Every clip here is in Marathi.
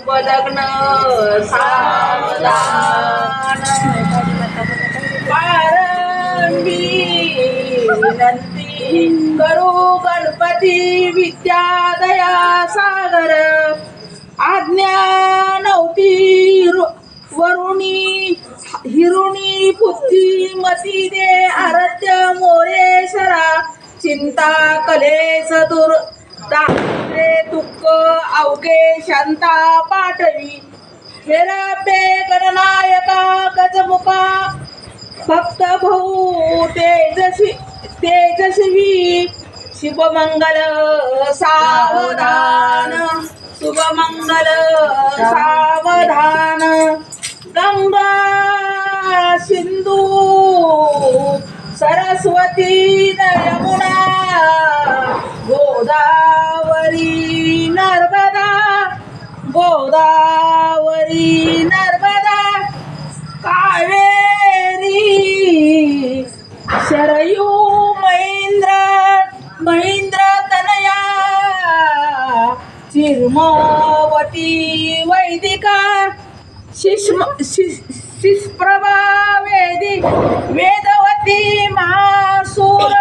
लग्न सावधान. पारंबी विनंती करू गणपती विद्या दया सागर. आज्ञा नव्हती रु- वरुणी हिरुणी बुद्धिमती दे आरत्य मोरेश्वरा. चिंता कलेस दूर दारे दुःख अवघे शांता पाठवी हेरपे गणनायका गजमुखा भक्त भाऊ तेजस्वी तेजस्वी. शुभमंगल सावधान. शुभमंगल सावधान. गंगा सिंधू सरस्वती न यमुना गोदावरी नर्मदा गोदावरी नर्मदा कावेरी शरयू महेंद्र महेंद्र तनया चिर्मवती वैदिका शिष्म शिष्प्रभा वेदी वेदवती महासूर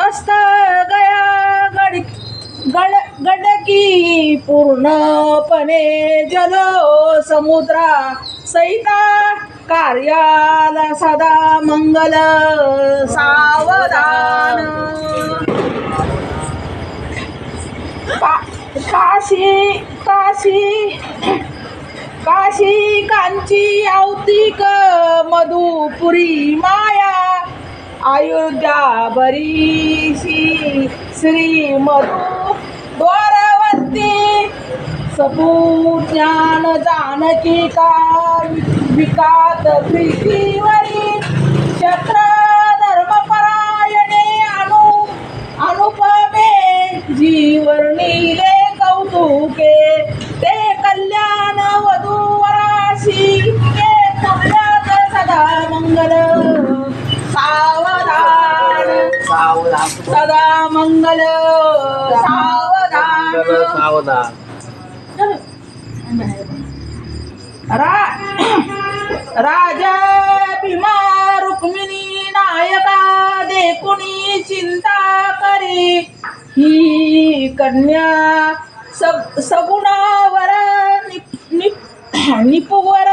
स्वस्त गया गड गड गडकी पूर्णपणे जल समुद्रा सहिता कार्याला सदा मंगल सावधान. का- काशी काशी काशी कांची औतिक मधुपुरी माया अयोध्या बरीशी श्री मधु द्वारवंती सपूज्ञान जानकी का विकात प्रीतीवरी रा राजा भीमा रुक्मिणी नायका देखुनी चिंता करे. ही कन्या सग सगुणावर निप निप निपुवर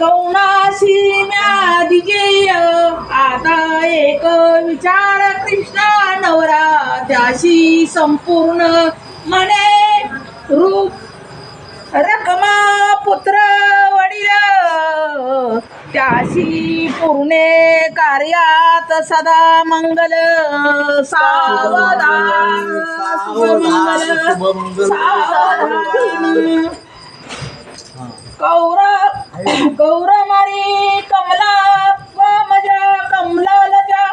कौनाशी म्यादिजेय आता एक विचार कृष्णा नवरा त्याशी संपूर्ण मने रूप रकमा पुत्र वडील. त्याशी पूर्णे कार्यात सदा मंगल. सावधान शुभमंगल. सावधान. कौर गौरमारी कमला मज कमलजा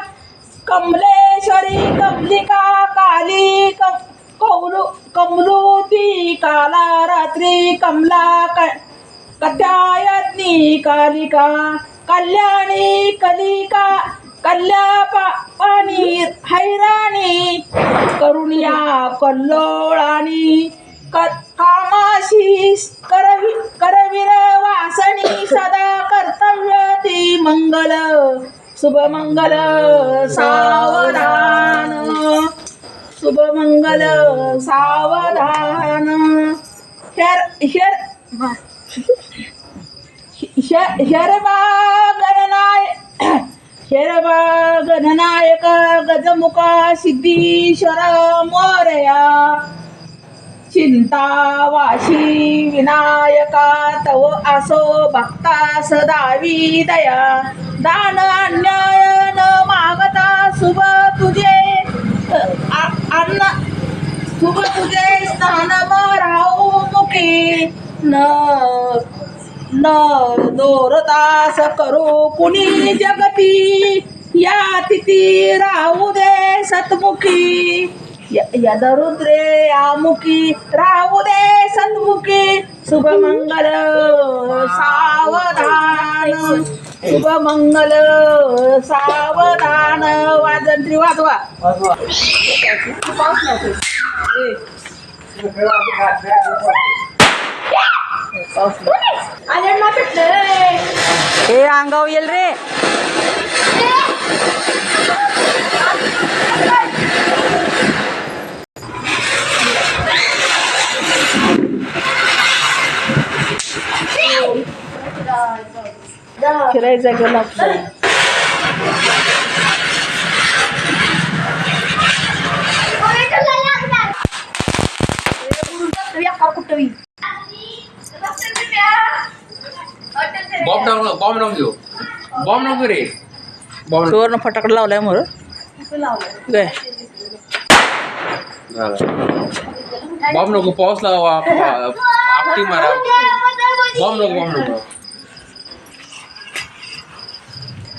कमलेश्वरी कमलिका काली कम काला रात्री कमला क कथायज्ञी कालिका कल्याणी कलिका कल्यापा पाणी हैराणी करुणिया कल्लोळानी क कामाशी करवी करवीर वासणी सदा कर्तव्य ती मंगल शुभमंगल सावधान। शुभमंगल सावधान। हेर हेर शरबा गणनाय शरबा गणनायक गजमुखा सिद्धीश्वर मोरया। चिंता वाशी विनायका तव असो भक्ता सदावी दया दान अन्याय न मागता शुभ तुझे। अन्न शुभ तुझे स्थान राहू मुखी. न न दोरतास करू कुणी जगती. या तिथी राहू दे सतमुखी. य- यदरुद्रे आमुखी राहू दे सन्मुखी शुभमंगल सावधान. शुभमंगल सावधान वाजंत्री वाजवा. ए अंगाव येईल रे. फिरायचं गेलं आपलं बॉम्ब नको बॉम्ब घेऊ. बॉम्ब नको रे. बॉम्ब फटाकडा लावलाय मोर. काय बॉम्ब नको पाऊस लावा आपटी मारा. बॉम्ब नको बॉम्ब नको.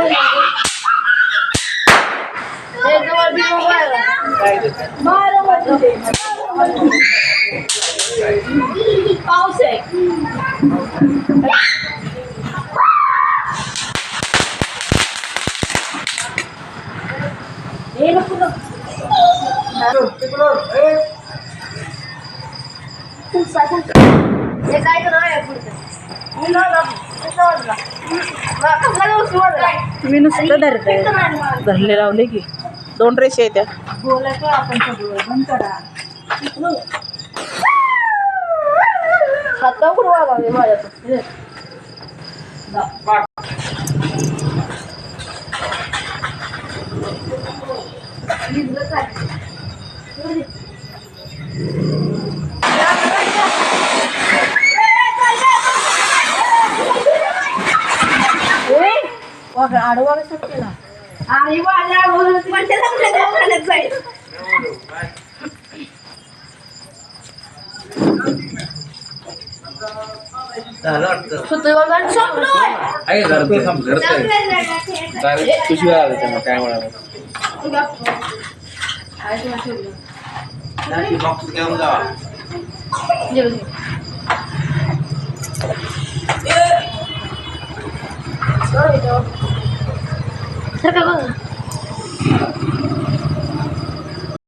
घ्या इथं. लागेल तिथं का? जाऊ पाजल पाऊस आहे हे. मी नुसतं धरते धरले लावले की. दोन रेषे आहेत त्या. बोलायचं आपण सगळं. बंद करा. हाता कुठं वागावे माझ्या आडवा केला आणि माझ्या म्हणजे दवाखान्यात जाईल संपलोय. आहे घरात घरात आहे. चालेल. पिशवी आली त्यांना काय म्हणाला Sarap ako.